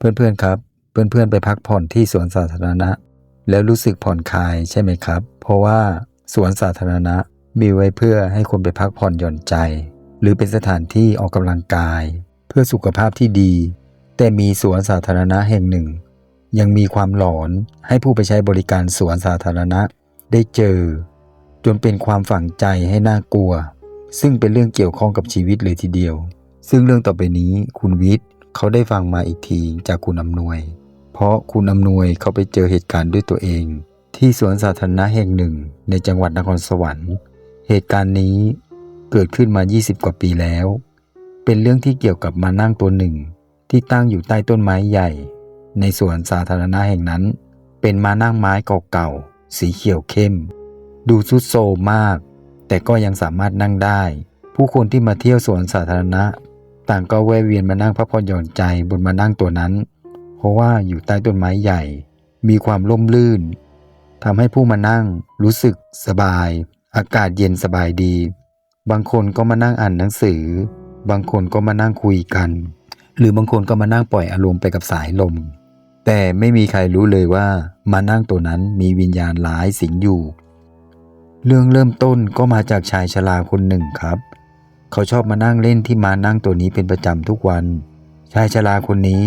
เพื่อนๆครับ เพื่อนๆไปพักผ่อนที่สวนสาธารณะ แล้วรู้สึกผ่อนคลายใช่ไหมครับ เพราะว่าสวนสาธารณะมีไว้เพื่อให้คนไปพักผ่อนหย่อนใจ หรือเป็นสถานที่ออกกำลังกาย เพื่อสุขภาพที่ดี แต่มีสวนสาธารณะแห่งหนึ่ง ยังมีความหลอนให้ผู้ไปใช้บริการสวนสาธารณะ ได้เจอ จนเป็นความฝังใจให้น่ากลัว ซึ่งเป็นเรื่องเกี่ยวข้องกับชีวิตเลยทีเดียว ซึ่งเรื่องต่อไปนี้คุณวิทย์ เขาได้ฟังมาอีกทีจากคุณอำนวย เพราะคุณอำนวยเขาไปเจอเหตุการณ์ด้วยตัวเอง ที่สวนสาธารณะแห่งหนึ่งในจังหวัดนครสวรรค์ เหตุการณ์นี้เกิดขึ้นมา 20 กว่าปีแล้ว เป็นเรื่องที่เกี่ยวกับมานั่งตัวหนึ่ง ที่ตั้งอยู่ใต้ต้นไม้ใหญ่ ในสวนสาธารณะแห่งนั้น เป็นมานั่งไม้เก่าๆสีเขียวเข้ม ดูซุดโซมาก แต่ก็ยังสามารถนั่งได้ ผู้คนที่มาเที่ยวสวนสาธารณะ ต่างก็แวะเวียนมานั่งพักผ่อนหย่อนใจบนมานั่งตัวนั้น เพราะว่าอยู่ใต้ต้นไม้ใหญ่ มีความร่มรื่นทำให้ผู้มานั่งรู้สึกสบาย อากาศเย็นสบายดี บางคนก็มานั่งอ่านหนังสือ บางคนก็มานั่งคุยกัน หรือบางคนก็มานั่งปล่อยอารมณ์ไปกับสายลม แต่ไม่มีใครรู้เลยว่ามานั่งตัวนั้นมีวิญญาณร้ายสิงอยู่ เรื่องเริ่มต้นก็มาจากชายชราคนหนึ่งครับ เขาชอบมานั่งเล่นที่มานั่งตัวนี้เป็นประจำทุกวัน ชายชราคนนี้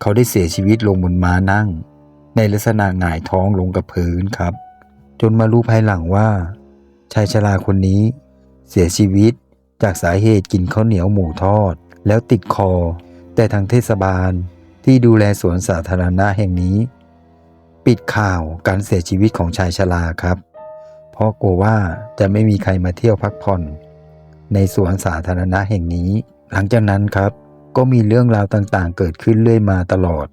เขาได้เสียชีวิตลงบนม้านั่ง ในลักษณะหงายท้องลงกับพื้นครับ จนมารู้ภายหลังว่า ชายชราคนนี้ เสียชีวิตจากสาเหตุกินข้าวเหนียวหมูทอด แล้วติดคอ แต่ทางเทศบาลที่ดูแลสวนสาธารณะแห่งนี้ ปิดข่าวการเสียชีวิตของชายชราครับ เพราะกลัวว่าจะไม่มีใครมาเที่ยวพักผ่อน ในสวนสาธารณะแห่งนี้ หลังจากนั้นครับ ก็มีเรื่องราวต่างๆ เกิดขึ้นเรื่อยมาตลอด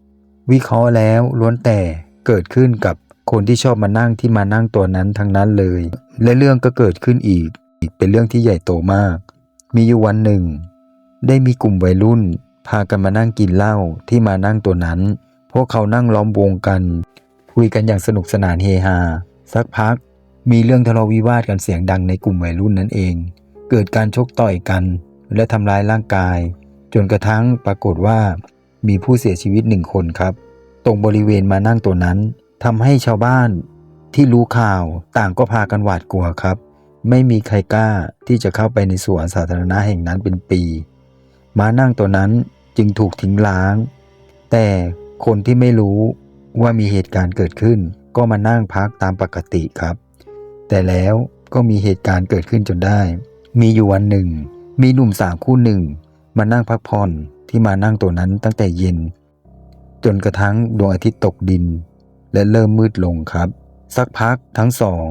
วิเคราะห์แล้วล้วนแต่เกิดขึ้นกับคนที่ชอบมานั่งที่มานั่งตัวนั้นทั้งนั้นเลย และเรื่องก็เกิดขึ้นอีก เป็นเรื่องที่ใหญ่โตมาก มีอยู่วันหนึ่ง ได้มีกลุ่มวัยรุ่น พากันมานั่งกินเหล้าที่มานั่งตัวนั้น พวกเขานั่งล้อมวงกัน คุยกันอย่างสนุกสนานเฮฮา สักพัก มีเรื่องทะเลาะวิวาทกันเสียงดังในกลุ่มวัยรุ่นนั้นเอง เกิดการชกต่อยกัน และทำร้ายร่างกาย จนกระทั่งปรากฏว่า มีผู้เสียชีวิตหนึ่งคนครับ ตรงบริเวณมานั่งตัวนั้นทำให้ชาวบ้านที่รู้ข่าวต่างก็พากันหวาดกลัวครับ ไม่มีใครกล้าที่จะเข้าไปในสวนสาธารณะแห่งนั้นเป็นปี ม้านั่งตัวนั้นจึงถูกทิ้งล้าง แต่คนที่ไม่รู้ว่ามีเหตุการณ์เกิดขึ้น ก็มานั่งพักตามปกติครับ แต่แล้วก็มีเหตุการณ์เกิดขึ้นจนได้ มีอยู่วันหนึ่ง มีหนุ่มสาวคู่หนึ่ง มานั่งพักผ่อนที่มานั่งตัวนั้นตั้งแต่เย็น จนกระทั่งดวงอาทิตย์ตกดิน และเริ่มมืดลงครับ สักพักทั้งสอง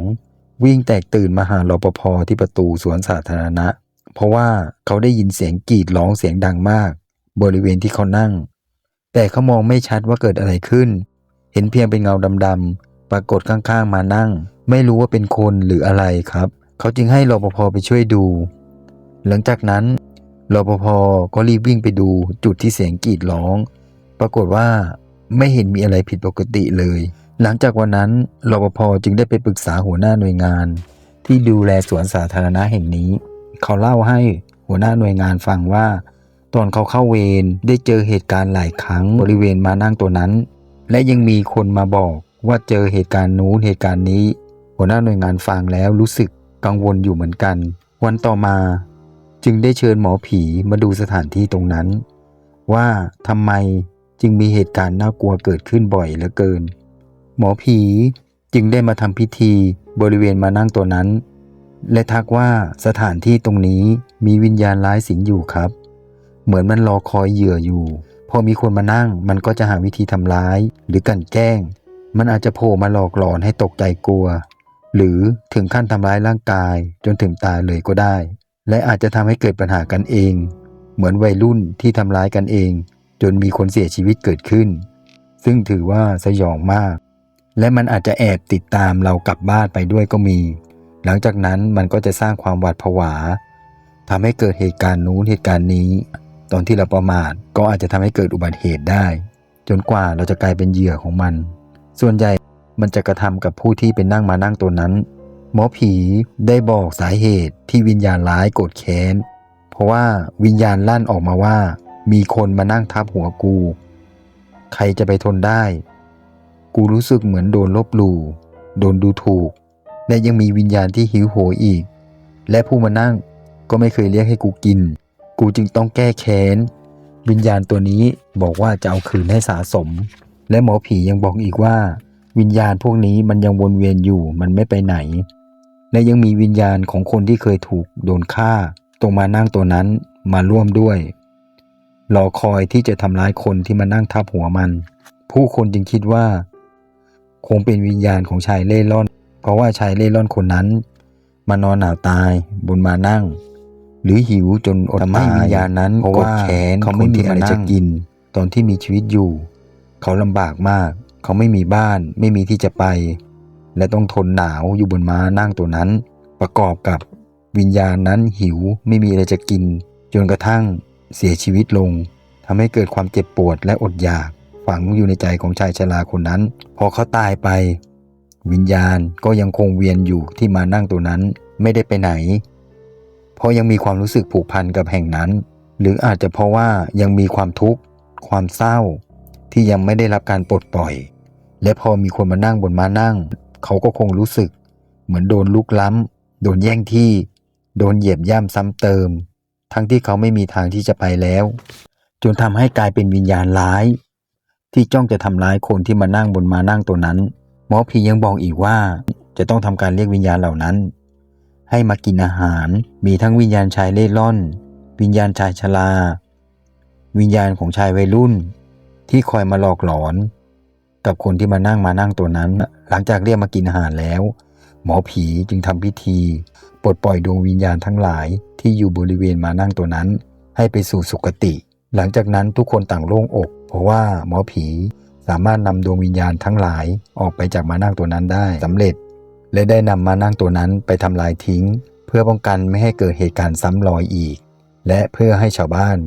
วิ่งแตกตื่นมาหารปภที่ประตูสวนสาธารณะ เพราะว่าเขาได้ยินเสียงกรีดร้องเสียงดังมาก บริเวณที่เขานั่ง แต่เขามองไม่ชัดว่าเกิดอะไรขึ้น เห็นเพียงเป็นเงาดำๆปรากฏข้างๆมานั่ง ไม่รู้ว่าเป็นคนหรืออะไรครับ เขาจึงให้รปภไปช่วยดู หลังจากนั้นรปภก็รีบวิ่งไปดูจุดที่เสียงกรีดร้อง ปรากฏว่าไม่เห็นมีอะไรผิดปกติเลย หลังจากวันนั้นรปภจึงได้ไปปรึกษาหัวหน้าหน่วยงาน ที่ดูแลสวนสาธารณะแห่งนี้ เขาเล่าให้หัวหน้าหน่วยงานฟังว่า ตอนเขาเข้าเวรได้เจอเหตุการณ์หลายครั้งบริเวณมานั่งตัวนั้น และยังมีคนมาบอกว่าเจอเหตุการณ์นู้นเหตุการณ์นี้ หัวหน้าหน่วยงานฟังแล้วรู้สึก กังวลอยู่เหมือนกัน วันต่อมาจึงได้เชิญหมอผีมาดูสถานที่ตรงนั้น ว่าทำไมจึงมีเหตุการณ์น่ากลัวเกิดขึ้นบ่อยเหลือเกิน หมอผีจึงได้มาทำพิธีบริเวณมานั่งตัวนั้น และทักว่าสถานที่ตรงนี้มีวิญญาณร้ายสิงอยู่ครับ เหมือนมันรอคอยเหยื่ออยู่ พอมีคนมานั่งมันก็จะหาวิธีทำร้ายหรือกันแกล้ง มันอาจจะโผล่มาหลอกหลอนให้ตกใจกลัว หรือถึงขั้นทำร้ายร่างกายจนถึงตายเลยก็ได้ และอาจจะทำให้เกิดปัญหากันเอง เหมือนวัยรุ่นที่ทำร้ายกันเอง จนมีคนเสียชีวิตเกิดขึ้น ซึ่งถือว่าสยองมาก และมันอาจจะแอบติดตามเรากลับบ้านไปด้วยก็มี หลังจากนั้นมันก็จะสร้างความหวาดผวาทำให้เกิดเหตุการณ์นู้นเหตุการณ์นี้ ตอนที่เราประมาทก็อาจจะทำให้เกิดอุบัติเหตุได้ จนกว่าเราจะกลายเป็นเหยื่อของมัน ส่วนใหญ่ มันจะกระทำกับผู้ที่เป็นนั่งมานั่งตัวนั้น หมอผีได้บอกสาเหตุที่วิญญาณร้ายโกรธแค้น เพราะว่าวิญญาณลั่นออกมาว่า มีคนมานั่งทับหัวกู ใครจะไปทนได้ กูรู้สึกเหมือนโดนลบหลู่โดนดูถูก และยังมีวิญญาณที่หิวโหยอีก และผู้มานั่งก็ไม่เคยเรียกให้กูกิน กูจึงต้องแก้แค้น วิญญาณตัวนี้บอกว่าจะเอาคืนให้สะสม และหมอผียังบอกอีกว่า วิญญาณพวกนี้มันยังวนเวียนอยู่มันไม่ไปไหน และยังมีวิญญาณของคนที่เคยถูกโดนฆ่า ตรงมานั่งตัวนั้นมาร่วมด้วย รอคอยที่จะทำร้ายคนที่มานั่งทับหัวมัน ผู้คนจึงคิดว่า คงเป็นวิญญาณของชายเล่ร่อน เพราะว่าชายเล่ร่อนคนนั้น มานอนหนาวตายบนมานั่ง หรือหิวจนอดตายวิญญาณนั้นเพราะว่าแขนเขาไม่มีอะไรจะกิน ตอนที่มีชีวิตอยู่ เขาลำบากมาก เขาไม่มีบ้านไม่มีที่จะไป และต้องทนหนาวอยู่บนม้านั่งตัวนั้น ประกอบกับวิญญาณนั้นหิวไม่มีอะไรจะกิน จนกระทั่งเสียชีวิตลงทำให้เกิดความเจ็บปวดและอดอยากฝังอยู่ในใจของชายชราคนนั้น พอเขาตายไป วิญญาณก็ยังคงเวียนอยู่ที่มานั่งตัวนั้นไม่ได้ไปไหน เพราะยังมีความรู้สึกผูกพันกับแห่งนั้น หรืออาจจะเพราะว่ายังมีความทุกข์ ความเศร้าที่ยังไม่ได้รับการปลดปล่อย และพอมีคนมานั่งบนม้านั่ง เขาก็คงรู้สึก เหมือนโดนลุกล้ำ โดนแย่งที่ โดนเหยียบย่ำซ้ำเติม ทั้งที่เขาไม่มีทางที่จะไปแล้ว จนทำให้กลายเป็นวิญญาณร้าย ที่จ้องจะทำร้ายคนที่มานั่งบนม้านั่งตัวนั้น หมอผียังบอกอีกว่า จะต้องทำการเรียกวิญญาณเหล่านั้น ให้มากินอาหาร มีทั้งวิญญาณชายเล่ร่อน วิญญาณชายชราวิญญาณของชายวัยรุ่น ที่คอยมาหลอกหลอน กับคนที่มานั่งมานั่งตัวนั้น หลังจากเรียกมากินอาหารแล้ว หมอผีจึงทำพิธี ปลดปล่อยดวงวิญญาณทั้งหลายที่อยู่บริเวณมานั่งตัวนั้น ให้ไปสู่สุคติ หลังจากนั้นทุกคนต่างโล่งอก เพราะว่าหมอผีสามารถนำดวงวิญญาณทั้งหลายออกไปจากมานั่งตัวนั้นได้สำเร็จ และได้นำมานั่งตัวนั้นไปทำลายทิ้ง เพื่อป้องกันไม่ให้เกิดเหตุการณ์ซ้ำรอยอีก และเพื่อให้ชาวบ้าน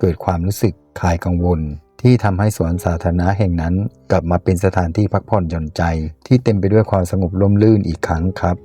เกิดความรู้สึกคลายกังวล ที่ทำให้สวนสาธารณะแห่งนั้น กลับมาเป็นสถานที่พักผ่อนหย่อนใจ ที่เต็มไปด้วยความสงบร่มรื่นอีกครั้งครับ